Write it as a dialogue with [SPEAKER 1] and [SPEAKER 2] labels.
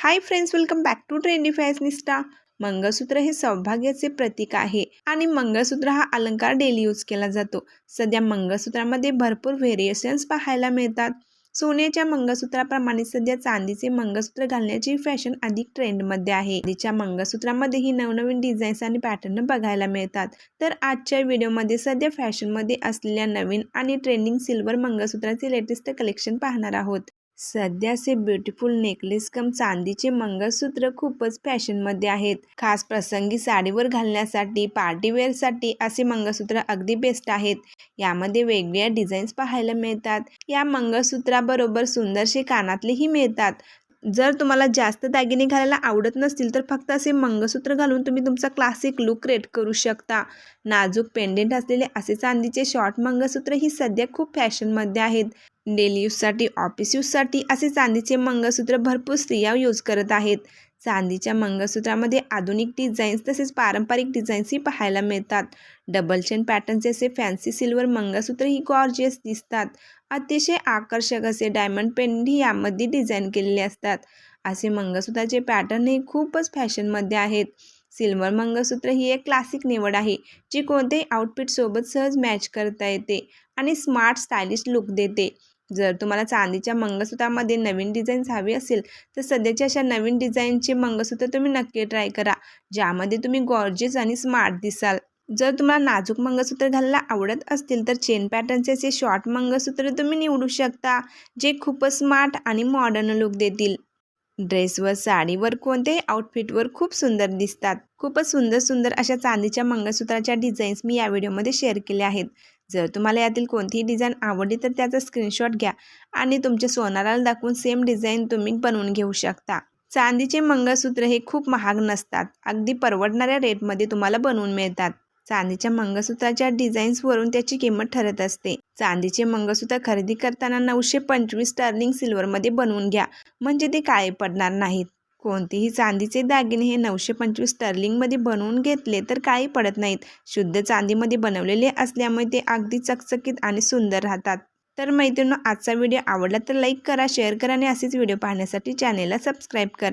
[SPEAKER 1] Hi friends welcome back to trendy fashionista mangalsutra हे सौभाग्याचे प्रतीक आहे आणि मंगळसूत्र हा अलंकार डेली यूज केला जातो. सध्या मंगळसूत्रामध्ये भरपूर व्हेरिएशन्स पाहायला मिळतात. सोन्याच्या मंगळसूत्राप्रमाणे सध्या चांदीचे मंगळसूत्र घालण्याची फॅशन अधिक ट्रेंडमध्ये आहे. चांदीच्या मंगळसूत्रामध्येही नवनवीन डिझाईन्स आणि पॅटर्न बघायला मिळतात. तर आजच्या व्हिडिओमध्ये सध्या फॅशनमध्ये असलेल्या नवीन आणि ट्रेंडिंग सिल्वर मंगळसूत्राचे लेटेस्ट कलेक्शन पाहणार आहोत. सध्याचे ब्युटिफुल नेकलेस कम चांदीचे मंगळसूत्र खूपच फॅशनमध्ये आहेत. खास प्रसंगी साडीवर घालण्यासाठी पार्टीवेअरसाठी असे मंगळसूत्र अगदी बेस्ट आहेत. यामध्ये वेगवेगळ्या डिझाईन्स पाहायला मिळतात. या मंगळसूत्राबरोबर सुंदरसे कानातलेही मिळतात. जर तुम्हाला जास्त दागिने घालायला आवडत नसतील तर फक्त असे मंगळसूत्र घालून तुम्ही तुमचा क्लासिक लुक क्रिएट करू शकता. नाजूक पेंडेंट असलेले असे चांदीचे शॉर्ट मंगळसूत्र ही सध्या खूप फॅशनमध्ये आहेत. डेली यूजसाठी ऑफिस यूजसाठी असे चांदीचे मंगळसूत्र भरपूर स्त्रिया यूज करत आहेत. चांदीच्या मंगळसूत्रामध्ये आधुनिक डिझाईन्स तसेच पारंपरिक डिझाईन्सही पाहायला मिळतात. डबल चेन पॅटर्नचे असे फॅन्सी सिल्वर मंगळसूत्र ही गॉर्जियस दिसतात. अतिशय आकर्षक असे डायमंड पेंडही यामध्ये डिझाईन केलेले असतात. असे मंगळसूत्राचे पॅटर्न हे खूपच फॅशनमध्ये आहेत. सिल्वर मंगळसूत्र ही एक क्लासिक निवड आहे जी कोणत्याही आउटफिटसोबत सहज मॅच करता येते आणि स्मार्ट स्टायलिश लुक देते. जर तुम्हाला चांदीच्या मंगळसूत्रामध्ये नवीन डिझाईन्स हवी असेल तर सध्याच्या अशा नवीन डिझाईनचे मंगळसूत्र तुम्ही नक्की ट्राय करा ज्यामध्ये तुम्ही गॉर्जेस आणि स्मार्ट दिसाल. जर तुम्हाला नाजूक मंगळसूत्र घालायला आवडत असतील तर चेन पॅटर्नचे असे शॉर्ट मंगळसूत्र तुम्ही निवडू शकता जे खूपच स्मार्ट आणि मॉडर्न लुक देतील. ड्रेसवर साडीवर कोणत्याही आउटफिटवर खूप सुंदर दिसतात. खूपच सुंदर सुंदर अशा चांदीच्या मंगळसूत्राच्या डिझाईन्स मी या व्हिडिओमध्ये शेअर केल्या आहेत. जर तुम्हाला यातील कोणतीही डिझाईन आवडली तर त्याचा स्क्रीनशॉट घ्या आणि तुमच्या सोनाराला दाखवून सेम डिझाईन तुम्ही बनवून घेऊ शकता. चांदीचे मंगळसूत्र हे खूप महाग नसतात. अगदी परवडणाऱ्या रेटमध्ये तुम्हाला बनवून मिळतात. चांदीच्या मंगळसूत्राच्या डिझाईन्सवरून त्याची किंमत ठरत असते. चांदीचे मंगळसूत्र खरेदी करताना नऊशे पंचवीस स्टर्लिंग सिल्वरमध्ये बनवून घ्या म्हणजे ते काळे पडणार नाहीत. कोणतेही चांदीचे दागिने हे नऊशे पंचवीस स्टर्लिंगमध्ये बनवून घेतले तर काही पडत नाहीत. शुद्ध चांदीमध्ये बनवलेले असल्यामुळे ते अगदी चकचकीत आणि सुंदर राहतात. तर मैत्रिणी आजचा व्हिडिओ आवडला तर लाईक करा शेअर करा आणि असेच व्हिडिओ पाहण्यासाठी चॅनेलला सबस्क्राईब करा.